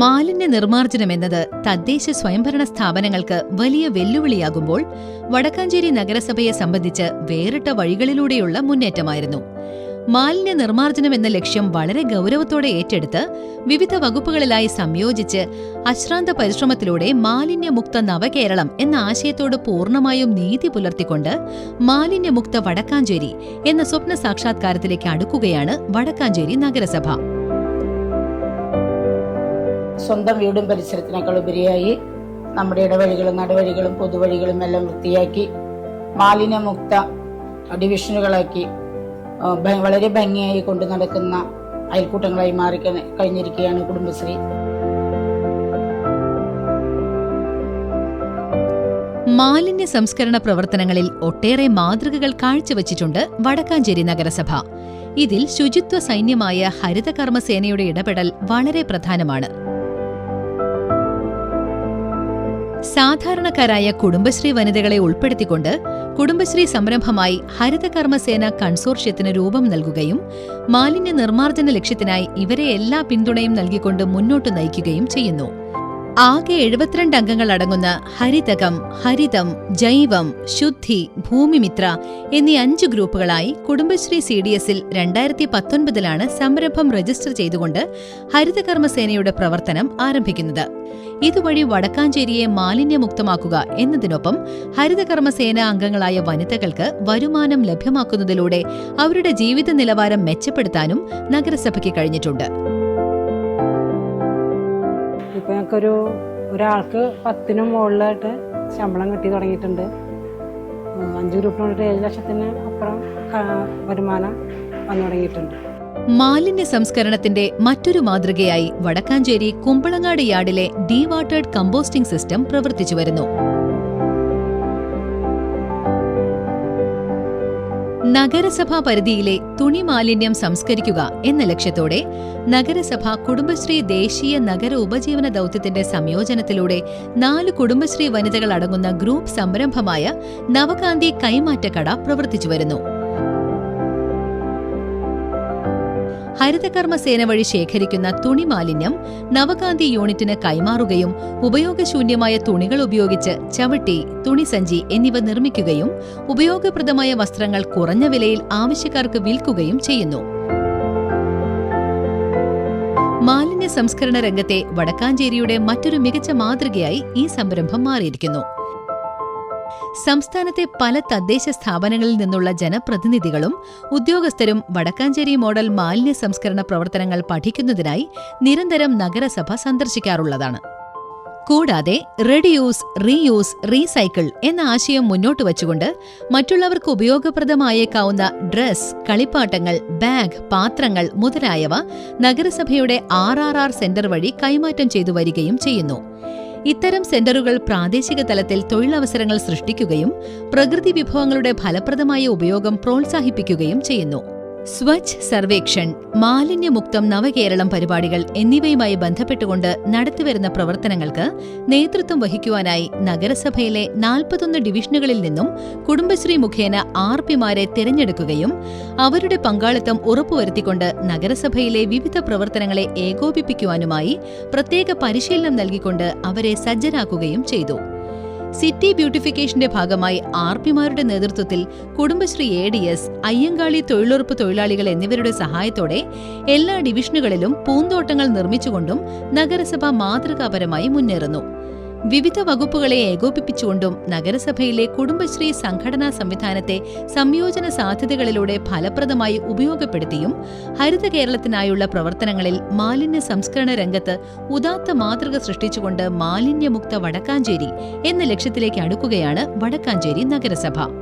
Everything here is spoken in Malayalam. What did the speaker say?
മാലിന്യ നിർമ്മാർജനം എന്നത് തദ്ദേശ സ്വയംഭരണ സ്ഥാപനങ്ങൾക്ക് വലിയ വെല്ലുവിളിയാകുമ്പോൾ വടക്കാഞ്ചേരി നഗരസഭയെ സംബന്ധിച്ച് വേറിട്ട വഴികളിലൂടെയുള്ള മുന്നേറ്റമായിരുന്നു. മാലിന്യ നിർമ്മാർജനം എന്ന ലക്ഷ്യം വളരെ ഗൗരവത്തോടെ ഏറ്റെടുത്ത് വിവിധ വകുപ്പുകളിലായി സംയോജിച്ച് അശ്രാന്ത പരിശ്രമത്തിലൂടെ മാലിന്യമുക്ത നവകേരളം എന്ന ആശയത്തോട് പൂർണമായും നീതി പുലർത്തിക്കൊണ്ട് മാലിന്യമുക്ത വടക്കാഞ്ചേരി എന്ന സ്വപ്ന സാക്ഷാത്കാരത്തിലേക്ക് അടുക്കുകയാണ് വടക്കാഞ്ചേരി നഗരസഭ. സ്വന്തം വീടും പരിസരത്തിനേക്കാൾ ഉപരിയായി നമ്മുടെ ഇടവഴികളും നടവഴികളും പൊതുവഴികളും എല്ലാം വൃത്തിയാക്കി മാലിന്യമുക്ത ഡിവിഷനുകളാക്കി വളരെ ഭംഗിയായി കൊണ്ടു നടക്കുന്ന അയൽക്കൂട്ടങ്ങളായി മാറി കഴി- കഴിഞ്ഞിരിക്കുകയാണ് കുടുംബശ്രീ. മാലിന്യ സംസ്കരണ പ്രവർത്തനങ്ങളിൽ ഒട്ടേറെ മാതൃകകൾ കാഴ്ചവച്ചിട്ടുണ്ട് വടക്കാഞ്ചേരി നഗരസഭ. ഇതിൽ ശുചിത്വ സൈന്യമായ ഹരിതകർമ്മസേനയുടെ ഇടപെടൽ വളരെ പ്രധാനമാണ്. സാധാരണക്കാരായ കുടുംബശ്രീ വനിതകളെ ഉൾപ്പെടുത്തിക്കൊണ്ട് കുടുംബശ്രീ സംരംഭമായി ഹരിതകർമ്മസേന കൺസോർഷ്യത്തിന് രൂപം നൽകുകയും മാലിന്യ നിർമ്മാർജന ലക്ഷ്യത്തിനായി ഇവരെ എല്ലാ പിന്തുണയും നൽകിക്കൊണ്ട് മുന്നോട്ട് നയിക്കുകയും ചെയ്യുന്നു. ആകെ എഴുപത്തിരണ്ട് അംഗങ്ങൾ അടങ്ങുന്ന ഹരിതകം ഹരിതം ജൈവം ശുദ്ധി ഭൂമിമിത്ര എന്നീ അഞ്ച് ഗ്രൂപ്പുകളായി കുടുംബശ്രീ സി ഡി എസിൽ രണ്ടായിരത്തി പത്തൊൻപതിലാണ് സംരംഭം രജിസ്റ്റർ ചെയ്തുകൊണ്ട് ഹരിതകർമ്മസേനയുടെ പ്രവർത്തനം ആരംഭിക്കുന്നത്. ഇതുവഴി വടക്കാഞ്ചേരിയെ മാലിന്യമുക്തമാക്കുക എന്നതിനൊപ്പം ഹരിതകർമ്മസേന അംഗങ്ങളായ വനിതകൾക്ക് വരുമാനം ലഭ്യമാക്കുന്നതിലൂടെ അവരുടെ ജീവിത നിലവാരം മെച്ചപ്പെടുത്താനും നഗരസഭയ്ക്ക് കഴിഞ്ഞിട്ടുണ്ട്. ഇപ്പം ഞങ്ങൾക്കൊരു ഒരാൾക്ക് പത്തിനും മുകളിലായിട്ട് ശമ്പളം കിട്ടി തുടങ്ങിയിട്ടുണ്ട്. അഞ്ച് ഗ്രൂപ്പിനോട്ട് ഏഴ് ലക്ഷത്തിന് അപ്പുറം വരുമാനം വന്നു തുടങ്ങിയിട്ടുണ്ട്. മാലിന്യ സംസ്കരണത്തിന്റെ മറ്റൊരു മാതൃകയായി വടക്കാഞ്ചേരി കുമ്പളങ്ങാട് യാർഡിലെ ഡീവാട്ടേഡ് കമ്പോസ്റ്റിംഗ് സിസ്റ്റം പ്രവർത്തിച്ചു വരുന്നു. നഗരസഭാ പരിധിയിലെ തുണി മാലിന്യം സംസ്കരിക്കുക എന്ന ലക്ഷ്യത്തോടെ നഗരസഭ കുടുംബശ്രീ ദേശീയ നഗര ഉപജീവന ദൌത്യത്തിന്റെ സംയോജനത്തിലൂടെ നാല് കുടുംബശ്രീ വനിതകൾ അടങ്ങുന്ന ഗ്രൂപ്പ് സംരംഭമായ നവകാന്തി കൈമാറ്റക്കട പ്രവർത്തിച്ചു വരുന്നു ഹരിതകർമ്മസേന വഴി ശേഖരിക്കുന്ന തുണി മാലിന്യം നവകാന്തി യൂണിറ്റിന് കൈമാറുകയും ഉപയോഗശൂന്യമായ തുണികൾ ഉപയോഗിച്ച് ചവിട്ടി തുണിസഞ്ചി എന്നിവ നിർമ്മിക്കുകയും ഉപയോഗപ്രദമായ വസ്ത്രങ്ങൾ കുറഞ്ഞ വിലയിൽ ആവശ്യക്കാർക്ക് വിൽക്കുകയും ചെയ്യുന്നു. മാലിന്യ സംസ്കരണ രംഗത്തെ വടക്കാഞ്ചേരിയുടെ മറ്റൊരു മികച്ച മാതൃകയായി ഈ സംരംഭം മാറിയിരിക്കുന്നു. സംസ്ഥാനത്തെ പല തദ്ദേശ സ്ഥാപനങ്ങളിൽ നിന്നുള്ള ജനപ്രതിനിധികളും ഉദ്യോഗസ്ഥരും വടക്കാഞ്ചേരി മോഡൽ മാലിന്യ സംസ്കരണ പ്രവർത്തനങ്ങൾ പഠിക്കുന്നതിനായി നിരന്തരം നഗരസഭ സന്ദർശിക്കാറുള്ളതാണ്. കൂടാതെ റെഡ്യൂസ് റീയൂസ് റീസൈക്കിൾ എന്ന ആശയം മുന്നോട്ട് വച്ചുകൊണ്ട് മറ്റുള്ളവർക്ക് ഉപയോഗപ്രദമായേക്കാവുന്ന ഡ്രസ് കളിപ്പാട്ടങ്ങൾ ബാഗ് പാത്രങ്ങൾ മുതലായവ നഗരസഭയുടെ ആർ ആർ ആർ സെന്റർ വഴി കൈമാറ്റം ചെയ്തു വരികയും ചെയ്യുന്നു. ഇത്തരം സെന്ററുകൾ പ്രാദേശിക തലത്തിൽ തൊഴിലവസരങ്ങൾ സൃഷ്ടിക്കുകയും പ്രകൃതി വിഭവങ്ങളുടെ ഫലപ്രദമായ ഉപയോഗം പ്രോത്സാഹിപ്പിക്കുകയും ചെയ്യുന്നു. സ്വച്ഛ് സർവേക്ഷൺ മാലിന്യമുക്തം നവകേരളം പരിപാടികൾ എന്നിവയുമായി ബന്ധപ്പെട്ടുകൊണ്ട് നടത്തിവരുന്ന പ്രവർത്തനങ്ങൾക്ക് നേതൃത്വം വഹിക്കുവാനായി നഗരസഭയിലെ നാൽപ്പത്തൊന്ന് ഡിവിഷനുകളിൽ നിന്നും കുടുംബശ്രീ മുഖേന ആർ പിമാരെ തിരഞ്ഞെടുക്കുകയും അവരുടെ പങ്കാളിത്തം ഉറപ്പുവരുത്തിക്കൊണ്ട് നഗരസഭയിലെ വിവിധ പ്രവർത്തനങ്ങളെ ഏകോപിപ്പിക്കുവാനുമായി പ്രത്യേക പരിശീലനം നൽകിക്കൊണ്ട് അവരെ സജ്ജരാക്കുകയും ചെയ്തു. സിറ്റി ബ്യൂട്ടിഫിക്കേഷന്റെ ഭാഗമായി ആർ പിമാരുടെ നേതൃത്വത്തിൽ Kudumbashree A D S Ayyankali തൊഴിലുറപ്പ് തൊഴിലാളികൾ എന്നിവരുടെ സഹായത്തോടെ എല്ലാ ഡിവിഷനുകളിലും പൂന്തോട്ടങ്ങൾ നിർമ്മിച്ചുകൊണ്ടും നഗരസഭ മാതൃകാപരമായി മുന്നേറുന്നു. വിവിധ വകുപ്പുകളെ ഏകോപിപ്പിച്ചുകൊണ്ടും നഗരസഭയിലെ കുടുംബശ്രീ സംഘടനാ സംവിധാനത്തെ സംയോജന സാധ്യതകളിലൂടെ ഫലപ്രദമായി ഉപയോഗപ്പെടുത്തിയും ഹരിത കേരളത്തിനായുള്ള പ്രവർത്തനങ്ങളിൽ മാലിന്യ സംസ്കരണ രംഗത്ത് ഉദാത്ത മാതൃക സൃഷ്ടിച്ചുകൊണ്ട് മാലിന്യമുക്ത വടക്കാഞ്ചേരി എന്ന ലക്ഷ്യത്തിലേക്ക് അടുക്കുകയാണ് വടക്കാഞ്ചേരി നഗരസഭ.